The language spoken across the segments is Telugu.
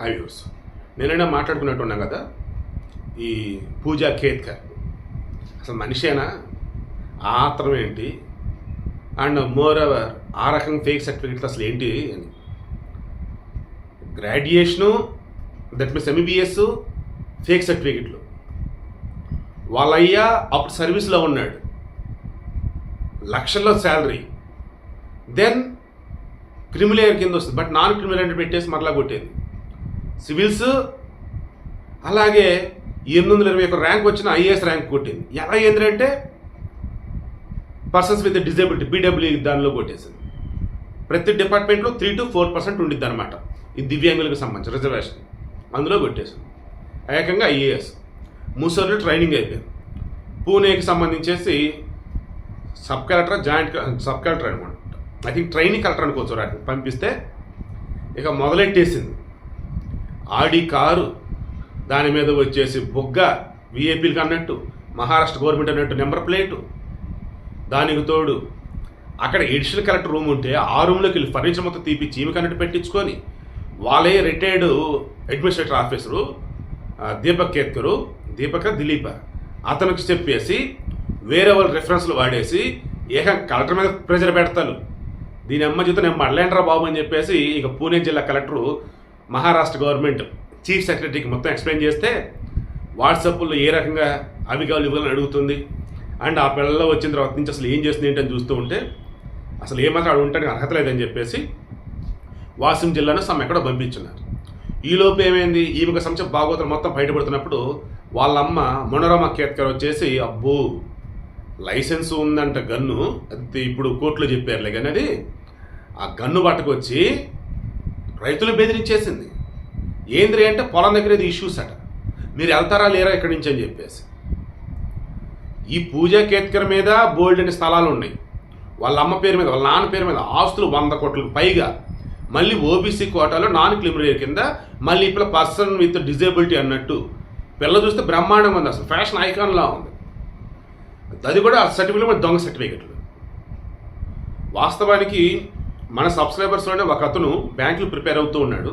హై వ్యూస్ నేనైనా మాట్లాడుకున్నట్టున్నాం కదా ఈ పూజా ఖేత్కర్ అసలు మనిషేనా? ఆత్రం ఏంటి? అండ్ మోర్ ఓవర్ ఆ రకం ఫేక్ సర్టిఫికెట్స్ అసలు ఏంటి అని. Graduation that means MBBS fake సర్టిఫికెట్లు. వాళ్ళయ్యా అప్పుడు సర్వీస్లో ఉన్నాడు. లక్షల్లో శాలరీ దెన్ క్రిమిలేయర్ కింద వస్తుంది. బట్ నాన్ క్రిమినల్ అంటే పెట్టేసి మరలా కొట్టేది. సివిల్స్ అలాగే ఎనిమిది వందల ఇరవై ఒక ర్యాంక్ వచ్చిన ఐఏఎస్ ర్యాంక్ కొట్టింది. ఎలా ఏంటంటే పర్సన్స్ విత్ డిజేబిలిటీ బీడబ్ల్యూ దానిలో కొట్టేసింది. ప్రతి డిపార్ట్మెంట్లో త్రీ టు ఫోర్ పర్సెంట్ ఉండిద్ది అనమాట ఈ దివ్యాంగులకు సంబంధించి రిజర్వేషన్ అందులో కొట్టేసింది. ఏకంగా ఐఏఎస్. ముసోర్లో ట్రైనింగ్ అయిపోయింది పూణేకి సంబంధించేసి sub collector joint sub collector అనమాట ఐ థింక్ ట్రైనింగ్ కలెక్టర్ అనుకోవచ్చు రాకి పంపిస్తే ఇక మొదలెట్టేసింది. ఆడి కారు దాని మీద వచ్చేసి బొగ్గ విఏపీలకు అన్నట్టు మహారాష్ట్ర గవర్నమెంట్ అన్నట్టు నెంబర్ ప్లేటు. దానికి తోడు అక్కడ ఎడిషనల్ కలెక్టర్ రూమ్ ఉంటే ఆ రూమ్లోకి వెళ్ళి ఫర్నిచర్ మొత్తం తీపిచ్చి ఈమె కన్నట్టు పెట్టించుకొని వాళ్ళే retired administrator officer Deepak Khedkar Deepak Dilip. అతనికి చెప్పేసి వేరే వాళ్ళ రెఫరెన్స్లు వాడేసి ఏకం కలెక్టర్ మీద ప్రెజర్ పెడతారు. దీని అమ్మ జీతం నేను మళ్ళేంట్రా బాబు అని చెప్పేసి ఇక పూణే జిల్లా కలెక్టరు మహారాష్ట్ర గవర్నమెంట్ చీఫ్ సెక్రటరీకి మొత్తం ఎక్స్ప్లెయిన్ చేస్తే వాట్సాప్లో ఏ రకంగా అవి కావాలి ఇవ్వాలని అడుగుతుంది. అండ్ ఆ పిల్లల్లో వచ్చిన తర్వాత నుంచి అసలు ఏం చేస్తుంది ఏంటని చూస్తూ ఉంటే అసలు ఏమాత్రం అక్కడ ఉండడానికి అర్హత లేదని చెప్పేసి వాసిం జిల్లాను సమ్ ఎక్కడో పంపించున్నారు. ఈలోపు ఏమైంది? ఈమెకు సంబంధించిన భాగోతులు మొత్తం బయటపడుతున్నప్పుడు వాళ్ళమ్మ మనోరమ కేత్కర్ వచ్చేసి అబ్బో లైసెన్స్ ఉందంట గన్ను. అది ఇప్పుడు కోర్టులో చెప్పారులే కానీ అది. ఆ గన్ను పట్టుకొచ్చి రైతులు బెదిరించేసింది. ఏంద్రి అంటే పొలం దగ్గర ఇది ఇష్యూస్ అట. మీరు వెళ్తారా లేరా ఇక్కడి నుంచి అని చెప్పేసి. ఈ పూజా కేత్కర్ మీద బోల్డ్ అనే స్థలాలు ఉన్నాయి. వాళ్ళ అమ్మ పేరు మీద వాళ్ళ నాన్న పేరు మీద ఆస్తులు వంద కోట్లకు పైగా. మళ్ళీ ఓబీసీ కోటాలో నాన్ క్లిమరీ కింద మళ్ళీ ఇప్పుడు పర్సన్ విత్ డిజేబిలిటీ అన్నట్టు. పిల్ల చూస్తే బ్రహ్మాండంగా ఉంది అసలు. ఫ్యాషన్ ఐకాన్లా ఉంది. అది కూడా సర్టిఫికెట్ దొంగ సర్టిఫికెట్లు వాస్తవానికి మన సబ్స్క్రైబర్స్లోనే ఒక అతను బ్యాంకులు ప్రిపేర్ అవుతూ ఉన్నాడు.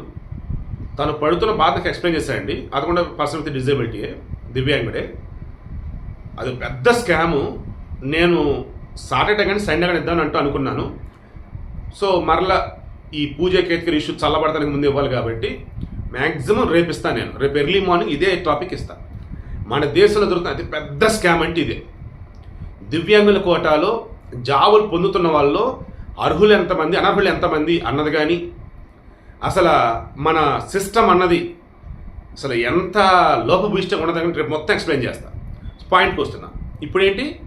తను పడుతున్న బాధకు ఎక్స్ప్లెయిన్ చేశాడండి. అది కూడా పర్సన్ విత్ డిజేబిలిటీ దివ్యాంగుడే అది పెద్ద స్కాము నేను సాటర్డే కానీ సండే కానీ ఇద్దామని అంటూ అనుకున్నాను. సో మరలా ఈ పూజ కేతకర్ ఇష్యూ చల్లబడతానికి ముందు ఇవ్వాలి కాబట్టి మ్యాక్సిమం రేపు ఇస్తాను నేను. రేపు ఎర్లీ మార్నింగ్ ఇదే టాపిక్ ఇస్తాను మన దేశంలో దొరుకుతున్న అతి పెద్ద స్కామ్ అంటే ఇదే. దివ్యాంగుల కోటాలో జాబులు పొందుతున్న వాళ్ళు అర్హులు ఎంతమంది అనర్హులు ఎంతమంది అన్నది కానీ అసలు మన సిస్టమ్ అన్నది అసలు ఎంత లోపభూయిష్టంగా ఉన్నదని రేపు మొత్తం ఎక్స్ప్లెయిన్ చేస్తా. పాయింట్కి వస్తున్నా ఇప్పుడేంటి?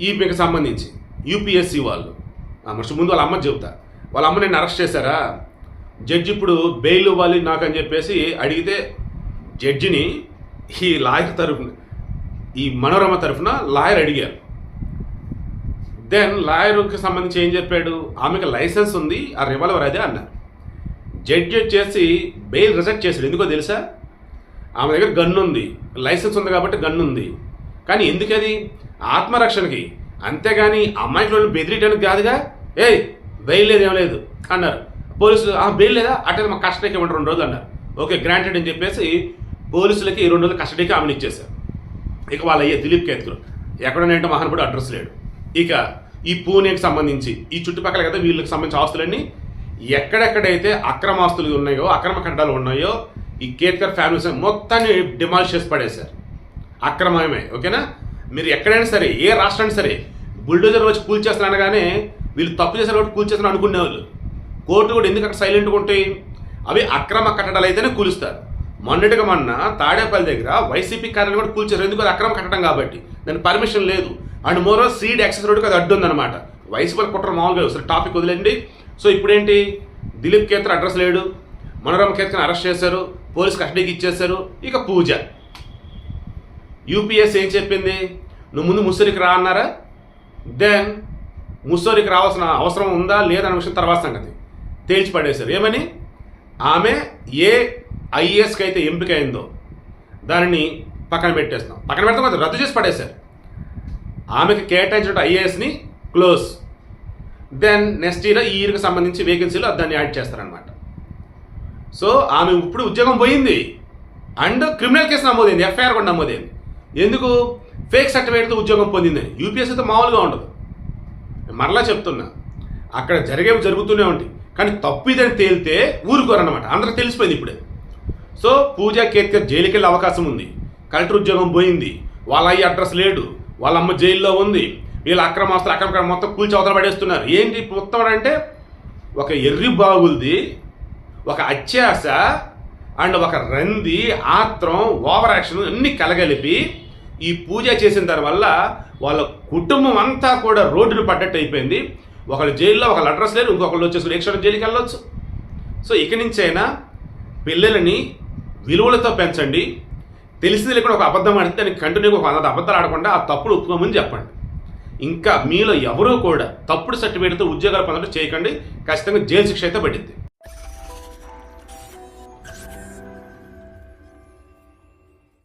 ఈపీకి సంబంధించి యూపీఎస్సీ వాళ్ళు. మనిషి ముందు వాళ్ళ అమ్మ చెబుతా. వాళ్ళ అమ్మ నేను అరెస్ట్ చేశారా? జడ్జి ఇప్పుడు బెయిల్ ఇవ్వాలి నాకు అని చెప్పేసి అడిగితే జడ్జిని ఈ లాయర్ తరఫున ఈ మనోరమ తరఫున లాయర్ అడిగారు. దెన్ లాయర్కి సంబంధించి ఏం చెప్పాడు? ఆమెకు లైసెన్స్ ఉంది ఆ రివాల్వర్ అదే అన్నారు. జడ్జి వచ్చేసి బెయిల్ రిజెక్ట్ చేశాడు. ఎందుకో తెలుసా? ఆమె దగ్గర గన్ను ఉంది లైసెన్స్ ఉంది కాబట్టి గన్ను ఉంది. కానీ ఎందుకది? ఆత్మరక్షణకి. అంతేగాని అమ్మాయికి వాళ్ళు బెదిరియడానికి కాదుగా? ఏయ్ బెయిల్ లేదు ఏం లేదు అన్నారు. పోలీసులు ఆ బెయిల్ లేదా? అట్లా మా కస్టడీకి ఇవ్వండి రెండు రోజులు అన్నారు. ఓకే గ్రాంటెడ్ అని చెప్పేసి పోలీసులకి ఈ రెండు రోజులు కస్టడీకి ఆమెను ఇచ్చేశారు. ఇక వాళ్ళు అయ్యే దిలీప్ కేత్కులు మహాన్ కూడా అడ్రస్ లేడు. ఇక ఈ పూణేకి సంబంధించి ఈ చుట్టుపక్కల కదా వీళ్ళకి సంబంధించిన ఆస్తులన్నీ ఎక్కడెక్కడైతే అక్రమ ఆస్తులు ఉన్నాయో అక్రమ కట్టడాలు ఉన్నాయో ఈ కేత్కర్ ఫ్యామిలీస్ మొత్తాన్ని డిమాలిష్ చేసి పడేశారు. అక్రమమే ఓకేనా? మీరు ఎక్కడైనా సరే ఏ రాష్ట్రాన్ని సరే బుల్డోజర్ వచ్చి కూల్చేస్తాను అనగానే వీళ్ళు తప్పు చేశారు కాబట్టి కూల్చేస్తాను అనుకునే అనుకునేవాళ్ళు. కోర్టు కూడా ఎందుకు అక్కడ సైలెంట్గా ఉంటాయి? అవి అక్రమ కట్టడాలు అయితేనే కూలుస్తారు. మొన్నటిగా మొన్న తాడేపల్లి దగ్గర వైసీపీ కార్యాలయం కూడా కూల్చారు ఎందుకు? అది అక్రమ కట్టడం కాబట్టి. దాని పర్మిషన్ లేదు. అండ్ మోరో సీడ్ యాక్సెస్ రోడ్కి అది అడ్డు ఉందన్నమాట. వైసీపీ కుట్ర మామూలుగా సరే టాపిక్ వదిలేండి సో ఇప్పుడేంటి? దిలీప్ కేత్ర అడ్రస్ లేడు. మనోరమ కేత్రని అరెస్ట్ చేశారు. పోలీస్ కస్టడీకి ఇచ్చేశారు. ఇక పూజ. యూపీఎస్ ఏం చెప్పింది? నువ్వు ముందు ముస్సరికి రా అన్నారా? దెన్ ముస్సోరికి రావాల్సిన అవసరం ఉందా? లేదన్న విషయం తర్వాత సంగతి. తేల్చి పడేశారు. ఏమని? ఆమె ఏ ఐఏఎస్కి అయితే ఎంపిక అయిందో దానిని పక్కన పెట్టేస్తాం పక్కన పెడతాం రద్దు చేసి పడేశారు. ఆమెకి కేటాయించిన ఐఏఎస్ని క్లోజ్. దెన్ నెక్స్ట్ ఇయర్ ఈ ఇయర్కి సంబంధించి వేకెన్సీలో దాన్ని యాడ్ చేస్తారనమాట సో ఆమె ఇప్పుడు ఉద్యోగం పోయింది. అండ్ క్రిమినల్ కేసు నమోదైంది ఎఫ్ఐఆర్ కూడా నమోదైంది. ఎందుకు? ఫేక్ సర్టిఫికేట్తో ఉద్యోగం పొందిందని యూపీఎస్సీతో మామూలుగా ఉండదు. మరలా చెప్తున్నా. అక్కడ జరిగేవి జరుగుతూనే ఉంటాయి. కానీ తప్పు ఇదని తేలితే ఊరుకోరన్నమాట. అందరూ తెలిసిపోయింది ఇప్పుడే. సో పూజా కేత్కర్ జైలుకి వెళ్ళే అవకాశం ఉంది. కలెక్టర్ ఉద్యోగం పోయింది. వాళ్ళ అయ్యి అడ్రస్ లేడు. వాళ్ళ అమ్మ జైల్లో ఉంది. వీళ్ళ అక్రమాస్తులు అక్రమ మొత్తం కూల్చి అవతల పడేస్తున్నారు. ఏంటి మొత్తం అంటే ఒక ఎర్రి బాగుల్ది ఒక అత్యాస అండ్ ఒక రంది ఆత్రం ఓవర్ యాక్షన్ అన్నీ కలగలిపి ఈ పూజ చేసిన దానివల్ల వాళ్ళ కుటుంబం అంతా కూడా రోడ్డును పడ్డట్టు అయిపోయింది. ఒకళ్ళు జైల్లో ఒకళ్ళు అడ్రస్ లేరు ఇంకొకళ్ళు వచ్చేసి ఎక్స్ట్రా జైలుకి వెళ్ళొచ్చు. సో ఇక నుంచి అయినా పిల్లలని విలువలతో పెంచండి. తెలిసింది లేకుండా ఒక అబద్ధం ఆడితే దానికి కంటిన్యూగా ఒక వంద అబద్ధాలు ఆడకుండా ఆ తప్పుడు ఒప్పుకోమని చెప్పండి. ఇంకా మీలో ఎవరూ కూడా తప్పుడు సర్టిఫికేట్తో ఉద్యోగాలు పొందడం చేయకండి. ఖచ్చితంగా జైలు శిక్ష అయితే పడింది